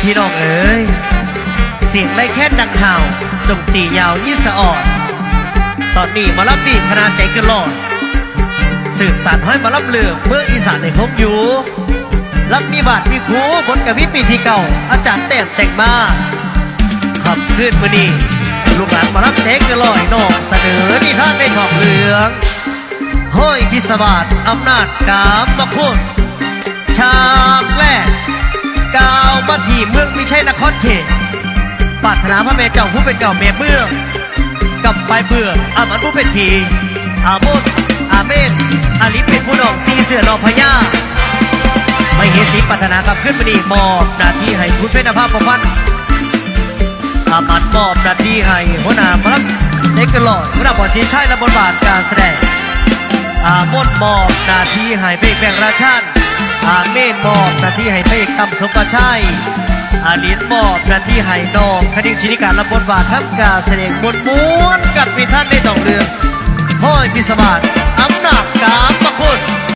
พี่น้องเอ๋ยเสียงไรแค่ดังห่าวดนตรียาวยี่สะออนตอนนี้มารับดีคณะใจกันหลอดสืบสานห้อยมารับเลืองเมื่ออีสานในพบอยู่รับมีบาทมีคูบนกับวิปีที่เก่า อาจารย์แต้มแต่งมาขับขึ้นมือนี้ลูกหลานมารับเซ็กกันลอยนอกเสนอนิทานในทองเหลืองห้อยพิศวาสอำนาจกามมาพูดฉา ที่เมืองไม่ใช่นครเขตปรารถนาพระเมเจ้าผู้เป็นเก่าเมเมือกับไฟเบื่ออามันผู้เป็นผีอาโมดอาเมนอาลิเป็นผู้นองซีเสือนอพญาไม่เห็นสีปัฒนากับขึ้นมาดีมอบหน้าที่ให้คุณเป็นภาพประพันธ์อามันมอบหน้าที่ให้หัวหน้าพระเอกลอยหัวหน้าบอลสีชัยและบทบาทการแสดงอามดมอบหน้าที่ให้เพลงแบ่งราชันอาเมนมอบหน้าที่ให้เพลงตำสมประชัย อาลินมอบหน้าที่ให้น้องคณิงชินิการละบทบาททำการแสดงมวลม้วนกับมีท่านในตองเรืองพ่อยพิศวาสอำนาจกาม